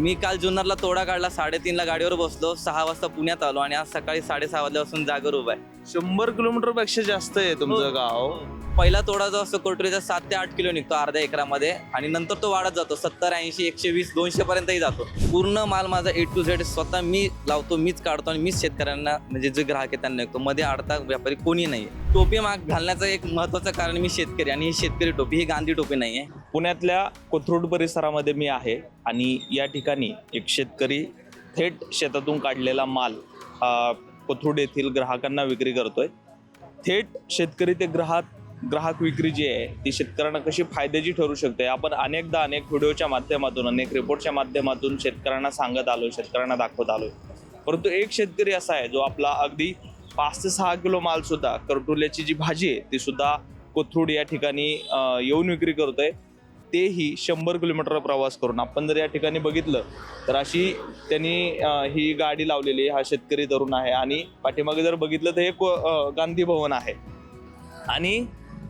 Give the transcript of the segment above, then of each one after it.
मी काल जुन्नरला तोडा काढला साडेतीनला गाडीवर बसलो सहा वाजता पुण्यात आलो आणि आज सकाळी साडेसहा वाजल्यापासून जागर उभा आहे. शंभर किलोमीटरपेक्षा जास्त आहे तुमचं हो. गाव. पहिला तोडा जो असतो कोटरीचा सात ते आठ किलो निघतो अर्ध्या एकरामध्ये आणि नंतर तो वाढत जातो सत्तर ऐंशी एकशे वीस दोनशे पर्यंतही जातो. पूर्ण माल माझा ए टू झेड स्वतः मी लावतो मीच काढतो आणि मीच शेतकऱ्यांना म्हणजे जे ग्राहक आहे त्यांना विकतो. मध्ये अडता व्यापारी कोणी नाही टोपी माग घालण्याचं एक महत्वाचं कारण मी शेतकरी आणि ही शेतकरी टोपी ही गांधी टोपी नाही आहे पुण्यातल्या कोथरूड परिसरामध्ये मी आहे आणि या ठिकाणी एक शेतकरी थेट शेतातून काढलेला माल कोथरूड येथील ग्राहकांना विक्री करतोय. थेट शेतकरी ते ग्राहक ग्राहक विक्री जी आहे ती शेतकऱ्यांना कशी फायद्याची ठरू शकते आपण अनेकदा अनेक व्हिडिओच्या माध्यमातून अनेक रिपोर्टच्या माध्यमातून शेतकऱ्यांना सांगत आलो शेतकऱ्यांना दाखवत आलो परंतु एक शेतकरी असा आहे जो आपला अगदी पाच ते सहा किलो माल सुद्धा करटुल्याची जी भाजी आहे ती सुद्धा कोथरूड या ठिकाणी येऊन विक्री करतोय. तेही शंभर किलोमीटर प्रवास करून आपण जर या ठिकाणी बघितलं तर अशी त्यांनी ही गाडी लावलेली हा शेतकरी तरुण आहे आणि पाठीमागे जर बघितलं तर हे को- गांधी भवन आहे. आणि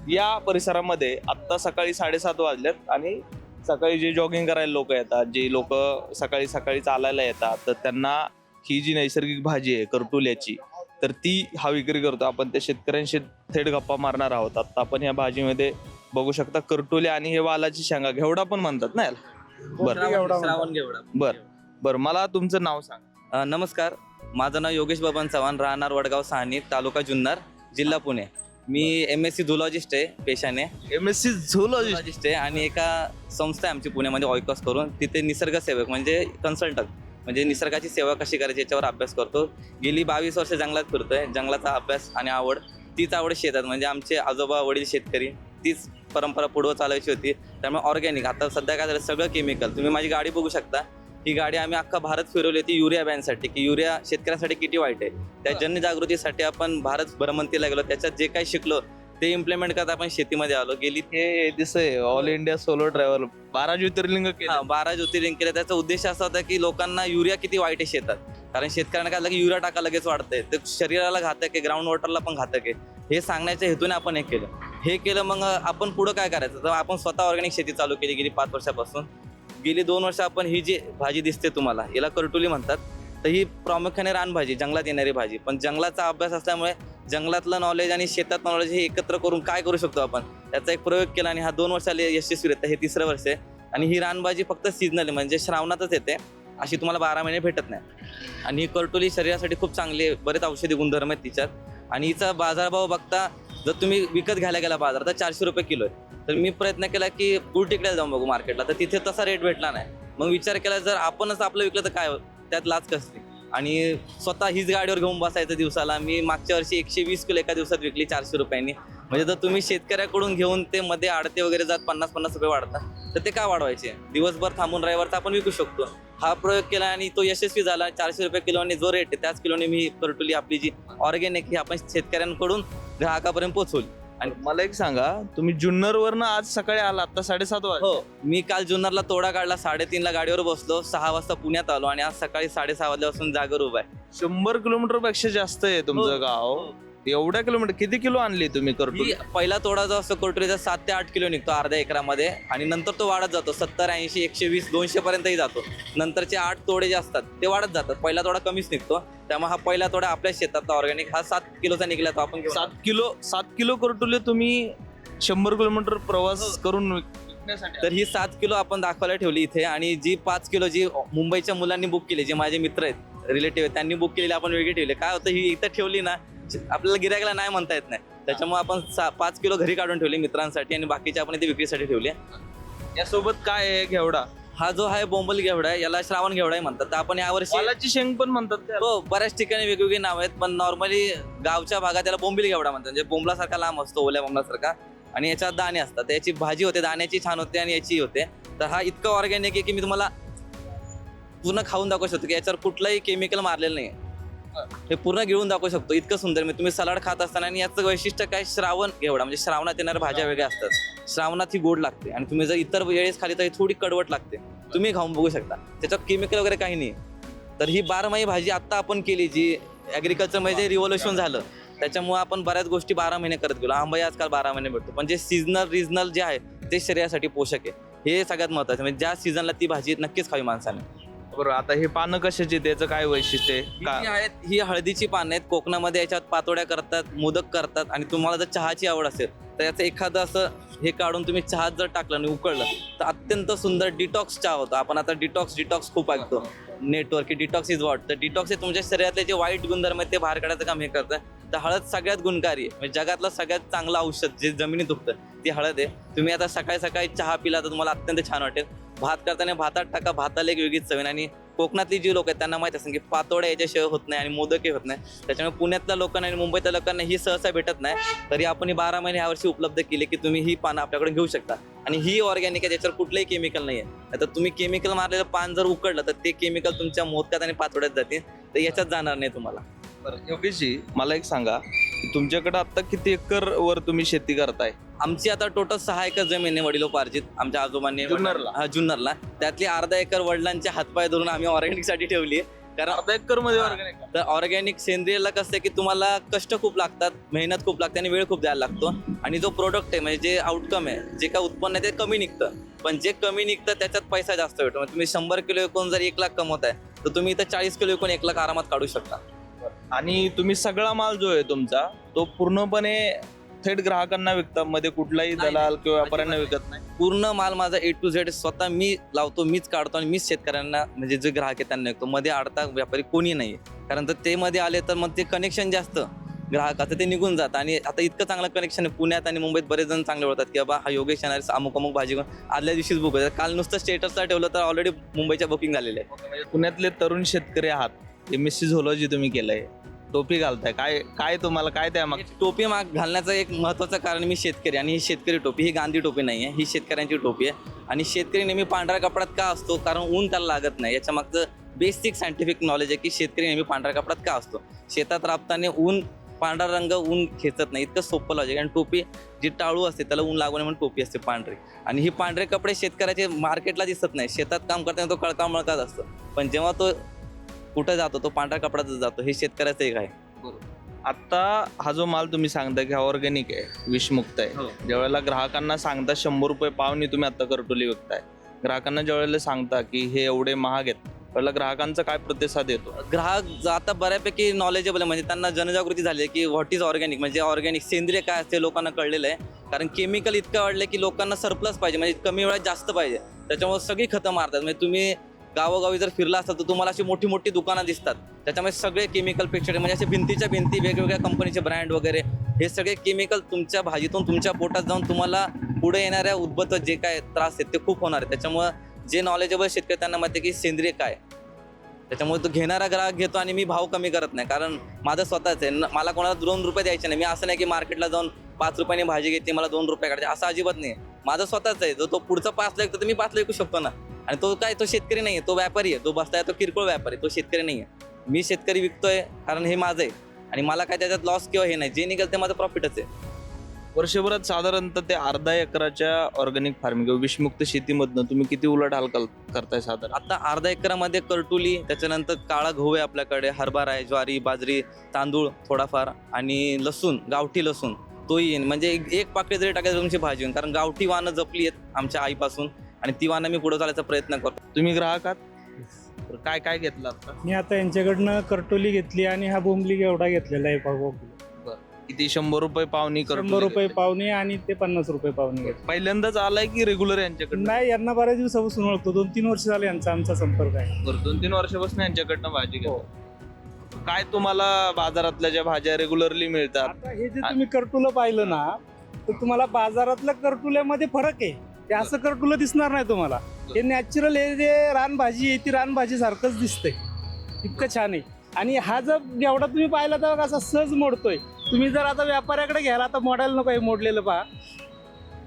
या परिसरामध्ये आत्ता सकाळी साडेसात वाजल्यात आणि सकाळी जे जॉगिंग करायला लोक येतात जे लोक सकाळी सकाळी चालायला येतात तर त्यांना ही जी नैसर्गिक भाजी आहे करटुल्याची तर ती हा विक्री करतो. आपण त्या शेतकऱ्यांशी थेट गप्पा मारणार आहोत. आत्ता आपण या भाजीमध्ये बघू शकता करटुले आणि हे वालाची शेंगा घेवडा पण म्हणतात ना याला? बरं. श्रावण घेवडा बर. बर मला तुमचं नाव सांग. अ, नमस्कार. माझं नाव योगेश बबन चव्हाण राहणार वडगाव सहाणी तालुका जुन्नर जिल्हा पुणे. मी एम एस सी झुलॉजिस्ट आहे पेशाने. M S C zoology zoologist आहे आणि एका संस्था आहे आमची पुण्यामध्ये ऑयकॉस करून. तिथे निसर्ग सेवक म्हणजे कन्सल्टंट म्हणजे निसर्गाची सेवा कशी करायची याच्यावर अभ्यास करतो. गेली बावीस वर्ष जंगलात फिरतोय. जंगलाचा अभ्यास आणि आवड तीच आवड शेतात. म्हणजे आमचे आजोबा वडील शेतकरी तीच परंपरा पुढं चालायची होती. त्यामुळे ऑर्गॅनिक आता सध्या काय झालं सगळं केमिकल तुम्ही माझी गाडी बघू शकता. ही गाडी आम्ही अख्खा भारत फिरवली होती युरिया बॅनसाठी की युरिया शेतकऱ्यांसाठी किती वाईट आहे. त्या जनजागृतीसाठी आपण भारत भ्रमंतीला गेलो. त्याच्यात जे काही शिकलो ते इम्प्लिमेंट करत आपण शेतीमध्ये आलो. गेली हे दिसतंय. ऑल इंडिया सोलो ट्रॅव्हल बारा ज्योतिर्लिंग केले. बारा ज्योतिर्लिंग केलं. त्याचा उद्देश असा होता की लोकांना युरिया किती वाईट आहे शेतात. कारण शेतकऱ्यांना काय झालं की युरिया टाका लगेच वाढतंय. ते शरीराला घातक आहे ग्राउंड वॉटरला पण घातक आहे. हे सांगण्याच्या हेतूने आपण हे केलं. हे केलं मग आपण पुढं काय करायचं? तर आपण स्वतः ऑर्गॅनिक शेती चालू केली गेली पाच वर्षापासून. गेली दोन वर्ष आपण ही जी भाजी दिसते तुम्हाला याला करटुली म्हणतात. तर ही प्रामुख्याने रानभाजी जंगलात येणारी भाजी. पण जंगलाचा अभ्यास असल्यामुळे जंगलातलं नॉलेज आणि शेतात नॉलेज हे एकत्र करून काय करू शकतो आपण? त्याचा एक प्रयोग केला आणि हा दोन वर्षाला यशस्वी येतं हे तिसरं वर्ष आहे. आणि ही रानभाजी फक्त सिजनल म्हणजे श्रावणातच येते. अशी तुम्हाला बारा महिने भेटत नाही. आणि ही करटोली शरीरासाठी खूप चांगली आहे. बरेच औषधी गुणधर्म आहेत तिच्यात. आणि हिचा बाजारभाव बघता जर तुम्ही विकत घ्यायला गेला बाजार तर चारशे रुपये किलो आहे. तर मी प्रयत्न केला की गुळ टिकड्याला जाऊन बघू मार्केटला तर तिथे तसा रेट भेटला नाही. मग विचार केला जर आपणच आपलं विकलं तर काय त्यात लाच कसली? आणि स्वतः हीच गाडीवर घेऊन बसायचं दिवसाला. मी मागच्या वर्षी एकशे वीस किलो एका दिवसात विकली चारशे रुपयांनी. म्हणजे जर तुम्ही शेतकऱ्याकडून घेऊन ते मध्ये आडते वगैरे जात पन्नास पन्नास रुपये वाढतात तर ते का वाढवायचे? दिवसभर थांबून रविवारचा आपण विकू शकतो. हा प्रयोग केला आणि तो यशस्वी झाला. चारशे रुपये किलोने जो रेट आहे त्याच किलोने मी करटुली आपली जी ऑर्गॅनिक ही आपण शेतकऱ्यांकडून ग्राहकापर्यंत पोहोचवली. आणि मला एक सांगा तुम्ही जुन्नर वरनं आज सकाळी आला आता साडेसात वाजता हो. मी काल जुन्नरला तोडा काढला साडेतीनला गाडीवर बसलो सहा वाजता पुण्यात आलो आणि आज सकाळी साडेसहा वाजल्यापासून जागर उभा आहे. शंभर किलोमीटरपेक्षा जास्त आहे हो. तुमचं गाव एवढ्या किलोमीटर किती किलो आणली तुम्ही करतो मी पहिला तोडा जो असतो कोटरीचा सात ते आठ किलो निघतो अर्ध्या एकरामध्ये. आणि नंतर तो वाढत जातो. सत्तर ऐंशी एकशे वीस दोनशे पर्यंतही जातो. नंतरचे आठ तोडे जे असतात ते वाढत जातात. पहिला तोडा कमीच निघतो. त्यामुळे हा पहिला तोडा आपल्या शेतातला ऑर्गॅनिक हा सात किलोचा निघला तो आपण सात किलो सात किलो करटुले तुम्ही शंभर किलोमीटर प्रवास करून विक- विकण्यासाठी तर ही सात किलो आपण दाखवायला ठेवली इथे. आणि जी पाच किलो जी मुंबईच्या मुलांनी बुक केली जे माझे मित्र आहेत रिलेटिव्ह आहेत त्यांनी बुक केलेली आपण वेगळी ठेवली. काय होतं ही इथं ठेवली ना आपल्याला गिरायला नाही म्हणता येत नाही. त्याच्यामुळे आपण सा पाच किलो घरी काढून ठेवली मित्रांसाठी आणि बाकीचे आपण इथे विक्रीसाठी ठेवली यासोबत काय आहे घेवडा? हा जो आहे बोंबल घेवडा आहे याला श्रावण घेवडा म्हणतात. तर आपण यावर्षी वालाची शेंग पण म्हणतात त्याला. हो बऱ्याच ठिकाणी वेगवेगळी नाव आहेत पण नॉर्मली गावच्या भागात त्याला बोंबिल घेवडा म्हणतात. म्हणजे बोंबलासारखा लांब असतो ओल्या बोंबलासारखा. आणि याच्यात दाणे असतात. तर याची भाजी होते दाण्याची छान होते आणि याची होते. तर हा इतकं ऑर्गॅनिक आहे की मी तुम्हाला पूर्ण खाऊन दाखवू शकतो की याच्यावर कुठलंही केमिकल मारलेलं नाही हे पूर्ण गिळून दाखवू शकतो. इतकं सुंदर. मी तुम्ही सलाड खात असताना आणि याचं वैशिष्ट्य काय? श्रावण एवढा. म्हणजे श्रावणात येणाऱ्या भाज्या वेगळ्या असतात. श्रावणात ही गोड लागते. आणि तुम्ही जर इतर वेळेस खाली तर ही थोडी कडवट लागते. तुम्ही खाऊन बघू शकता. त्याच्यात केमिकल वगैरे काही नाही तर ही बारमाही भाजी आत्ता आपण केली जी ॲग्रिकल्चर म्हणजे रिव्होल्युशन झालं. त्याच्यामुळे आपण बऱ्याच गोष्टी बारा महिने करत गेलो. आंबाही आजकाल बारा महिने भेटतो पण जे सीझनल रिजनल जे आहे ते शरीरासाठी पोषक आहे. हे सगळ्यात महत्त्वाचं म्हणजे ज्या सीझनला ती भाजी नक्कीच खावी माणसाने. बरोबर आता हे पानं कशाची त्याचं काय वैशिष्ट्य आहे? ही जी का आहेत ही हळदीची पानं आहेत. कोकणामध्ये याच्यात पातोड्या करतात मोदक करतात आणि तुम्हाला जर चहाची आवड असेल तर याचं एखादं असं हे काढून तुम्ही चहात जर टाकलं आणि उकळलं तर अत्यंत सुंदर डिटॉक्स चहा होता. आपण आता डिटॉक्स डिटॉक्स खूप ऐकतो. नेटवर्क की डिटॉक्स इज वॉट. तर डिटॉक्स हे तुमच्या शरीरातले जे वाईट गुणधर्म आहेत ते बाहेर काढायचं काम हे करतं. हळद सगळ्यात गुणकारी आहे. म्हणजे जगातलं सगळ्यात चांगलं औषध जे जमिनीत उगतं ती हळद आहे. तुम्ही आता सकाळी सकाळी चहा पिला तर तुम्हाला अत्यंत छान वाटेल. भात करताना भातात टाका भाताला एक वेगळीच चवीन आणि कोकणातली जी लोक आहेत त्यांना माहीत असेल की पातोड्या याच्याशिवाय होत नाही आणि मोदकही होत नाही. त्याच्यामुळे पुण्यातल्या लोकांना आणि मुंबईतल्या लोकांना ही सहसा भेटत नाही. तरी आपण ही बारा महिने यावर्षी उपलब्ध केले की तुम्ही ही पानं आपल्याकडे घेऊ शकता. आणि ही ऑर्गॅनिक आहे ज्याच्यावर कुठलंही केमिकल नाही आहे तर तुम्ही केमिकल मारलेलं पान जर उकडलं तर ते केमिकल तुमच्या मोदकात आणि पातोड्यात जाते तर याच्यात जाणार नाही तुम्हाला. योगेशजी मला एक सांगा तुमच्याकडे आता किती एकर वर तुम्ही शेती करताय? आमची आता टोटल सहा एकर जमीन आहे वडिलोपार्जित आमच्या आजोबांनी. जुन्नरला? हा जुन्नरला. त्यातली अर्धा एकर वडिलांचे हातपाय धरून आम्ही ऑर्गॅनिकसाठी ठेवली आहे. कारण अर्धा एकरमध्ये organic. तर ऑर्गॅनिक सेंद्रियला कसं आहे की तुम्हाला कष्ट खूप लागतात मेहनत खूप लागते आणि वेळ खूप द्यायला लागतो. आणि जो प्रोडक्ट आहे म्हणजे जे आउटकम आहे जे काय उत्पन्न आहे ते कमी निघतं. पण जे कमी निघतं त्याच्यात पैसा जास्त भेटतो. म्हणजे तुम्ही शंभर किलो विकून जर एक लाख कमवत आहे तर तुम्ही इथं चाळीस किलो विकून एक लाख आरामात काढू शकता. आणि तुम्ही सगळा माल जो आहे तुमचा तो पूर्णपणे थेट ग्राहकांना विकता मध्ये कुठलाही नाही, दलाल किंवा व्यापाऱ्यांना अजिबात विकत नाही? पूर्ण माल माझा ए टू झेड स्वतः मी लावतो मीच काढतो आणि मीच शेतकऱ्यांना म्हणजे जे ग्राहक आहे त्यांना विकतो. मध्ये अडता व्यापारी कोणी नाही कारण तर ते मध्ये आले तर मग ते कनेक्शन जास्त. ग्राहकाचं ते निघून जातं आणि आता इतकं चांगलं कनेक्शन आहे पुण्यात आणि मुंबईत बरेच जण चांगले होतात की बाबा हा योगेश येणार अमुक अमुक भाजी घेऊन आदल्या दिवशीच बुक होतं. काल नुसतं स्टेटसला ठेवलं तर ऑलरेडी मुंबईच्या बुकिंग झालेले आहे पुण्यातले तरुण शेतकरी आहात. एम एस सी झोलॉजी तुम्ही केलंय. टोपी घालताय. काय काय तुम्हाला काय त्या माग टोपी माग घालण्याचं एक महत्त्वाचं कारण मी शेतकरी आणि ही शेतकरी टोपी ही गांधी टोपी नाही आहे ही शेतकऱ्यांची टोपी आहे. आणि शेतकरी नेहमी पांढऱ्या कपड्यात का असतो? कारण ऊन त्याला लागत नाही. याच्या मागचं बेसिक सायंटिफिक नॉलेज आहे की शेतकरी नेहमी पांढऱ्या कपड्यात का असतो? शेतात राबताना ऊन पांढरा रंग ऊन खेचत नाही. इतकं सोपं लॉजिक आणि टोपी जी टाळू असते त्याला ऊन लागू नये म्हणून टोपी असते पांढरी. आणि ही पांढरे कपडे शेतकऱ्याचे मार्केटला दिसत नाही. शेतात काम करताना तो कळका मळकाच असतो. पण जेव्हा तो कुठं जातो तो पांढऱ्या कपड्यातच जातो. हे शेतकऱ्याचं एक आहे. आता हा जो माल तुम्ही सांगता की हा ऑर्गॅनिक आहे विषमुक्त आहे. हो. ज्यावेळेला ग्राहकांना सांगता शंभर रुपये पावनी तुम्ही आता करटोली विकताय. ग्राहकांना ज्या वेळेला सांगता की हे एवढे महाग आहेत त्यावेळेला ग्राहकांचा काय प्रतिसाद येतो? ग्राहक आता बऱ्यापैकी नॉलेजेबल आहे. म्हणजे त्यांना जनजागृती झाली आहे की व्हॉट इज ऑर्गॅनिक म्हणजे ऑर्गॅनिक सेंद्रिय काय असते लोकांना कळलेलं आहे. कारण केमिकल इतकं वाढलं की लोकांना सरप्लस पाहिजे. म्हणजे कमी वेळात जास्त पाहिजे. त्याच्यामुळे सगळी खतं मारतात. म्हणजे तुम्ही गावोगावी जर फिरला असाल तर तुम्हाला अशी मोठी मोठी दुकानं दिसतात. त्याच्यामुळे सगळे केमिकलपेक्षा म्हणजे असे भिंतीच्या भिंती वेगवेगळ्या कंपनीचे ब्रँड वगैरे. हे सगळे केमिकल तुमच्या भाजीतून तुमच्या पोटात जाऊन तुम्हाला पुढे येणाऱ्या उद्भत जे काय त्रास आहेत ते खूप होणार आहे त्याच्यामुळं जे नॉलेजेबल शेतकरी त्यांना माहिती आहे की सेंद्रिय काय त्याच्यामुळे तो घेणारा ग्राहक घेतो आणि मी भाव कमी करत नाही. कारण माझं स्वतःच आहे. न- मला कोणाला दोन रुपये द्यायचे नाही. मी असं नाही की मार्केटला जाऊन पाच रुपयाने भाजी घेते मला दोन रुपये काढायचे. असं अजिबात नाही. माझं स्वतःच आहे. जो तो पुढचा पाच लाख तर मी पाच लाख शकतो ना. आणि तो काय तो शेतकरी नाही आहे तो व्यापारी आहे तो बसताय तो किरकोळ व्यापारी आहे, तो शेतकरी नाही आहे मी शेतकरी विकतोय कारण हे माझं आहे. आणि मला काय त्याच्यात लॉस किंवा हे नाही जे निघेल ते माझं प्रॉफिटच आहे. वर्षभरात साधारणतः ते अर्धा एकराच्या ऑर्गॅनिक फार्मिंग किंवा विषमुक्त शेतीमधनं तुम्ही किती उलाढाल कल- करताय साधारण? आता अर्धा एकरामध्ये करटुली त्याच्यानंतर काळा गहू आहे आपल्याकडे हरभरा आहे ज्वारी बाजरी तांदूळ थोडाफार आणि लसूण गावठी लसूण तोही. येईन म्हणजे एक- पाकळी जरी टाकायचं तुमची भाजी होईल कारण गावठी वाहनं जपली आहेत आमच्या आईपासून. आणि ती वाहनं मी पुढे चालायचा प्रयत्न करतो. तुम्ही ग्राहक आहात? तर काय काय घेतलं आता? मी आता यांच्याकडनं करटोली घेतली आणि हा बोंबली एवढा घेतलेला आहे पाव किती? शंभर रुपये करतो शंभर रुपये पावणे आणि ते पन्नास रुपये पावणे घेतले. पहिल्यांदाच आलाय की रेग्युलर यांच्याकडनं? नाही यांना बऱ्याच दिवसापासून ओळखतो. दोन तीन वर्ष झाले यांचा आमचा संपर्क आहे. बरं, दोन तीन वर्षापासून यांच्याकडनं भाजी हो. घेतो काय तुम्हाला बाजारातल्या ज्या भाज्या रेग्युलरली मिळतात? आता हे जे तुम्ही करटुलं पाहिलं ना तर तुम्हाला बाजारातल्या करटुल्यामध्ये फरक आहे. ते असं करटुलं दिसणार नाही तुम्हाला. हे नॅचरल हे जे रानभाजी आहे ती रानभाजी सारखंच दिसतंय. इतकं छान आहे. आणि हा जर जेवढा तुम्ही पाहिला तर कसा सहज मोडतोय. तुम्ही जर आता व्यापाऱ्याकडे घ्याल आता मोडायला नको हे मोडलेलं पहा.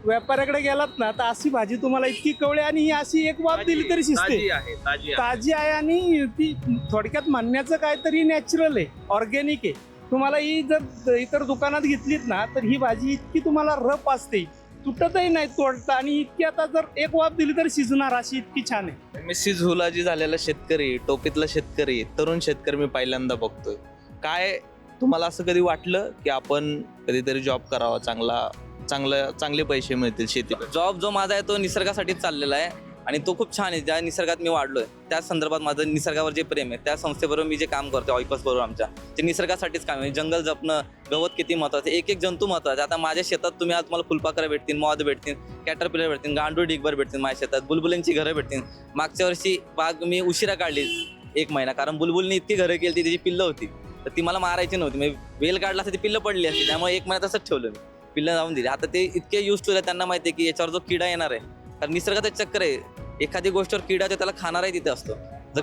व्यापाऱ्याकडे गेलात ना तर अशी भाजी तुम्हाला इतकी कवळे आणि ही अशी एक वाफ दिली तरी शिजते. ताजी आहे ताजी आहे. ताजी आहे आणि ती थोडक्यात म्हणण्याचं काहीतरी नॅचरल आहे ऑर्गॅनिक आहे. तुम्हाला ही जर इतर दुकानात घेतलीत ना तर ही भाजी इतकी तुम्हाला रप असते. तुटतही नाही तोडता आणि इतकी आता जर एक वाफ दिली तर शिजणार अशी इतकी छान आहे. मिसिस झुलाजी झालेला शेतकरी टोपीतला शेतकरी तरुण शेतकरी मी पहिल्यांदा बघतोय. काय तुम्हाला असं कधी वाटलं की आपण कधीतरी जॉब करावा चांगला चांगलं चांगले पैसे मिळतील शेती जॉब जो माझा आहे तो निसर्गासाठीच चाललेला आहे. आणि तो खूप छान आहे. ज्या निसर्गात मी वाढलो आहे त्या संदर्भात माझं निसर्गावर जे प्रेम आहे त्या संस्थेबरोबर मी जे काम करतो ऑयकस बरोबर आमच्या ते निसर्गासाठीच काम आहे. जंगल जपणं गवत किती महत्वाचं एक एक जंतू महत्त्वाचे आता माझ्या शेतात तुम्ही आज तुम्हाला फुलपाखरं भेटतील मॉद भेटतील कॅटरपिलर भेटतील गांडूळ डिगभर भेटतील माझ्या शेतात बुलबुलींची घरं भेटतील. मागच्या वर्षी बाग मी उशिरा काढली एक महिना कारण बुलबुलनी इतकी घरं केली त्याची पिल्लं होती. तर ती मला मारायची नव्हती. म्हणजे वेल काढला असं ती पिल्लं पडली असती त्यामुळे एक महिना तसंच ठेवलं मी. पिल्लं जाऊन दिली. आता ते इतके यूज टू त्यांना माहिती आहे की याच्यावर जो किडा येणार आहे कारण निसर्गाचा चक्र आहे. एखादी गोष्टीवर किडा तो त्याला खाणाराही तिथे असतो. जर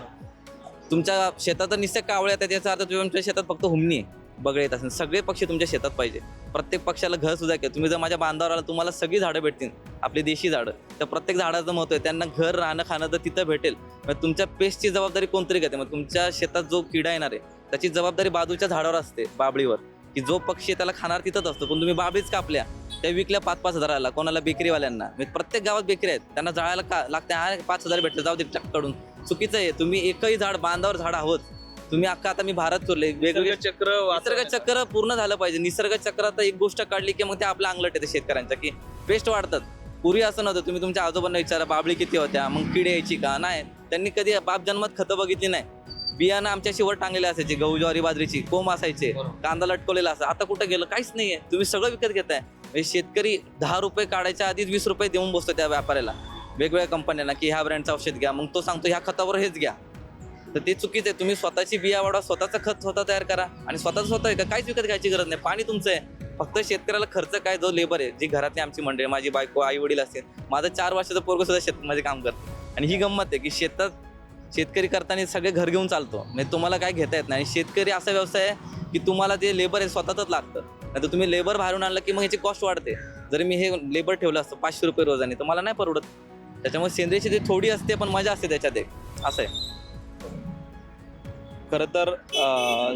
तुमच्या शेतात जर निश्चित कावळे येतात त्याचा अर्थ तुमच्या शेतात फक्त हुमणी आहे बगळे येत असेल. सगळे पक्षी तुमच्या शेतात पाहिजे. प्रत्येक पक्षाला घर सुद्धा घ्या. तुम्ही जर माझ्या बांधावर आला तुम्हाला सगळी झाडं भेटतील आपली देशी झाडं. तर प्रत्येक झाडाचं महत्त्व आहे त्यांना घर राहणं खाणं तर तिथं भेटेल मग तुमच्या पेस्टची जबाबदारी कोणतरी घेते? मग तुमच्या शेतात जो किडा येणार आहे त्याची जबाबदारी बाजूच्या झाडावर असते बाबळीवर. की जो पक्षी त्याला खाणार तिथंच असतो. पण तुम्ही बाबळीच कापल्या त्या विकल्या पाच पाच हजाराला कोणाला बेकरीवाल्यांना. म्हणजे प्रत्येक गावात बेकरी आहेत. त्यांना जाळायला का लागते हा पाच हजार भेटले जाऊ दे काढून चुकीचं आहे. तुम्ही एकही झाड बांधावर झाड आहोत. तुम्ही अख्खा आता मी भारत फिरले वेगवेगळे चक्र निसर्ग चक्र पूर्ण झालं पाहिजे. निसर्ग चक्रात एक गोष्ट काढली की मग ते आपलं अंगलट येते शेतकऱ्यांच्या की पेस्ट वाढतात. पूर्वी असं नव्हतं. तुम्ही तुमच्या आजोबांना विचारा बाबळी किती होत्या? मग किडे यायची का? नाही. त्यांनी कधी बाप जन्मात खतं बघितली नाही. बियाणं आमच्या शिवर टांगलेले असायचे गहू ज्वारी बाजरीची कोंब असायचे कांदा लटकवलेला असा आता कुठं गेलं? काहीच नाहीये. तुम्ही सगळं विकत घेताय. म्हणजे शेतकरी दहा रुपये काढायच्या आधीच वीस रुपये देऊन बसतो त्या व्यापाऱ्याला. वेगवेगळ्या कंपन्यांना की ह्या ब्रँडचं औषध घ्या मग तो सांगतो ह्या खतावर हेच घ्या. तर ते चुकीचं आहे. तुम्ही स्वतःची बिया वाढवा स्वतःचं खत स्वतः तयार करा. आणि स्वतःच स्वतः आहे का? काहीच विकत घ्यायची गरज नाही. पाणी तुमचं आहे. फक्त शेतकऱ्याला खर्च काय जो लेबर आहे जी घरातली आमची मंडळी माझी बायको आई वडील असतील माझं चार वर्षाचं पोरग सुद्धा शेतमध्ये म्हणजे काम करतं. आणि ही गंमत आहे की शेतात शेतकरी करताना सगळे घर घेऊन चालतो. म्हणजे तुम्हाला काय घेता येत नाही. आणि शेतकरी असा व्यवसाय आहे की तुम्हाला ते लेबर आहे स्वतःच लागतं. नाही तर तुम्ही लेबर बाहेरून आणलं की मग ह्याची कॉस्ट वाढते. जर मी हे लेबर ठेवलं असतं पाचशे रुपये रोजाने तर मला नाही परवडत. त्याच्यामुळे सेंद्रिय शेती थोडी असते पण मजा असते त्याच्यात एक. असं आहे. खरं तर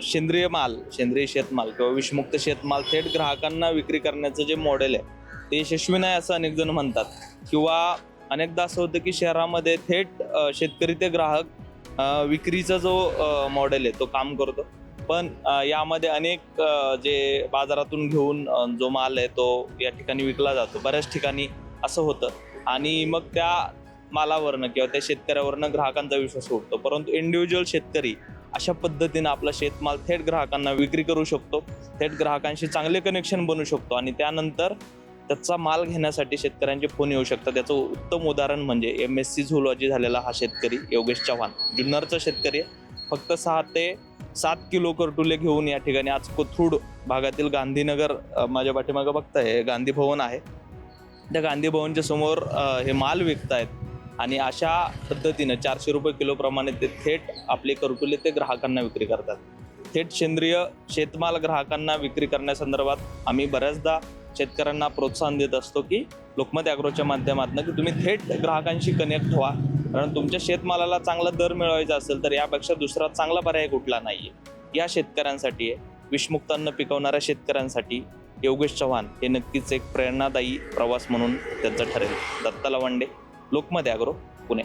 सेंद्रिय माल सेंद्रिय शेतमाल किंवा विषमुक्त शेतमाल थेट ग्राहकांना विक्री करण्याचं जे मॉडेल आहे ते यशस्वी नाही असं अनेक जण म्हणतात. किंवा अनेकदा असं होतं की शहरामध्ये थेट शेतकरी ते ग्राहक विक्रीचा जो मॉडेल आहे तो काम करतो. पण यामध्ये अनेक जे बाजारातून घेऊन जो माल आहे तो या ठिकाणी विकला जातो. बऱ्याच ठिकाणी असं होतं. आणि मग त्या मालावरनं किंवा त्या शेतकऱ्यावरनं ग्राहकांचा विश्वास उठतो परंतु इंडिव्हिज्युअल शेतकरी अशा पद्धतीनं आपला शेतमाल थेट ग्राहकांना विक्री करू शकतो. थेट ग्राहकांशी चांगले कनेक्शन बनू शकतो. आणि त्यानंतर त्याचा माल घेण्यासाठी शेतकऱ्यांचे फोन येऊ शकतात. त्याचं उत्तम उदाहरण म्हणजे एम एस सी झुलॉजी झालेला हा शेतकरी योगेश चव्हाण. जुन्नरचा शेतकरी आहे. फक्त सहा ते सात किलो करटुले घेऊन या ठिकाणी आज कोथरूड भागातील गांधीनगर माझ्या पाठीमागं बघताय हे गांधी भवन आहे. त्या गांधी भवनच्या समोर हे माल विकतायत आणि अशा पद्धतीनं चारशे रुपये किलो प्रमाणे ते थेट आपले करटुले ते ग्राहकांना विक्री करतात. थेट सेंद्रिय शेतमाल ग्राहकांना विक्री करण्यासंदर्भात आम्ही बऱ्याचदा शेतकऱ्यांना प्रोत्साहन देत असतो की लोकमत ॲग्रोच्या माध्यमातून की तुम्ही थेट ग्राहकांशी कनेक्ट व्हा. कारण तुमच्या शेतमालाला चांगला दर मिळवायचा असेल तर यापेक्षा दुसरा चांगला पर्याय कुठला नाही आहे या शेतकऱ्यांसाठी आहे विषमुक्त अन्न पिकवणाऱ्या शेतकऱ्यांसाठी योगेश चव्हाण हे नक्कीच एक प्रेरणादायी प्रवास म्हणून त्यांचं ठरेल. दत्ता वांडे. लोकमत ॲग्रो पुणे.